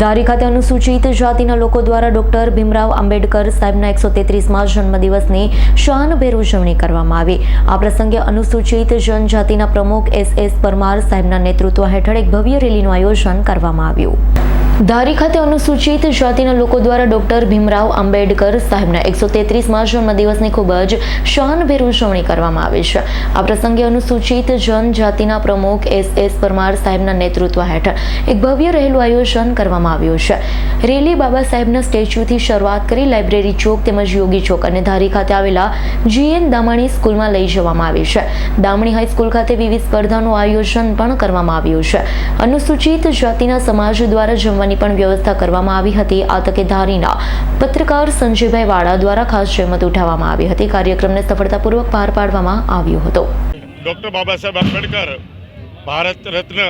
ધારી ખાતે અનુસૂચિત જાતિના લોકો દ્વારા ડોક્ટર ભીમરાવ આંબેડકર સાહેબના એકસો તેત્રીસમાં જન્મદિવસની શાનભેર ઉજવણી કરવામાં આવી. આ પ્રસંગે અનુસૂચિત જનજાતિના પ્રમુખ એસ એસ પરમાર સાહેબના નેતૃત્વ હેઠળ એક ભવ્ય રેલીનું આયોજન કરવામાં આવ્યું. ધારી ખાતે અનુસૂચિત જાતિના લોકો દ્વારા ડોક્ટર ભીમરાવ આંબેડકર સાહેબના એકસો તેત્રીસમાં જન્મદિવસની ખૂબ જ શાનભેર ઉજવણી કરવામાં આવી છે. આ પ્રસંગે અનુસૂચિત જનજાતિના પ્રમુખ એસ એસ પરમાર સાહેબના નેતૃત્વ હેઠળ એક ભવ્ય રહેલું આયોજન કરવામાં આવ્યું છે. રેલી બાબા સાહેબના સ્ટેચ્યુથી શરૂઆત કરી લાઇબ્રેરી ચોક તેમજ યોગી ચોક અને ધારી ખાતે આવેલા જીએન દામણી સ્કૂલમાં લઈ જવામાં આવી છે. દામણી હાઈસ્કૂલ ખાતે વિવિધ સ્પર્ધાનું આયોજન પણ કરવામાં આવ્યું છે. અનુસૂચિત જાતિના સમાજ દ્વારા જમવાની પણ વ્યવસ્થા કરવામાં આવી હતી. આ તકે ધારીના પત્રકાર સંજયભાઈ વાળા દ્વારા ખાસ જહેમત ઉઠાવવામાં આવી હતી. કાર્યક્રમને સફળતાપૂર્વક પાર પાડવામાં આવ્યો હતો. ડૉક્ટર બાબા સાહેબ આંબેડકર ભારત રત્ન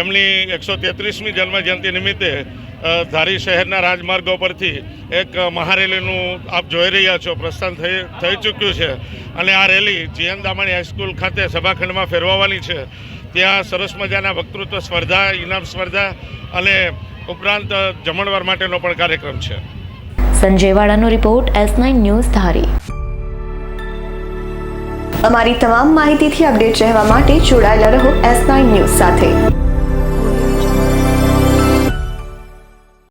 એમની એકસો તેત્રીસમી જન્મજયંતિ નિમિત્તે ધારી શહેરના રાજમાર્ગો પરથી એક મહારેલીનું આપ જોઈ રહ્યા છો. પ્રસ્થાન થઈ થઈ ચૂક્યું છે. અને આ રેલી જીએન દામણી હાઈસ્કૂલ ખાતે સભાખંડમાં ફેરવવાની છે. ત્યાં સરસ મજાના વક્તૃત્વ સ્પર્ધા, ઇનામ સ્પર્ધા અને ઉપરાંત જમણવાર માટેનો પણ કાર્યક્રમ છે. સંજયવાડાનો report S nine news Dhari. અમારી તમામ માહિતીથી અપડેટ રહેવા માટે જોડાયેલા રહો એસ નાઇન ન્યૂઝ સાથે.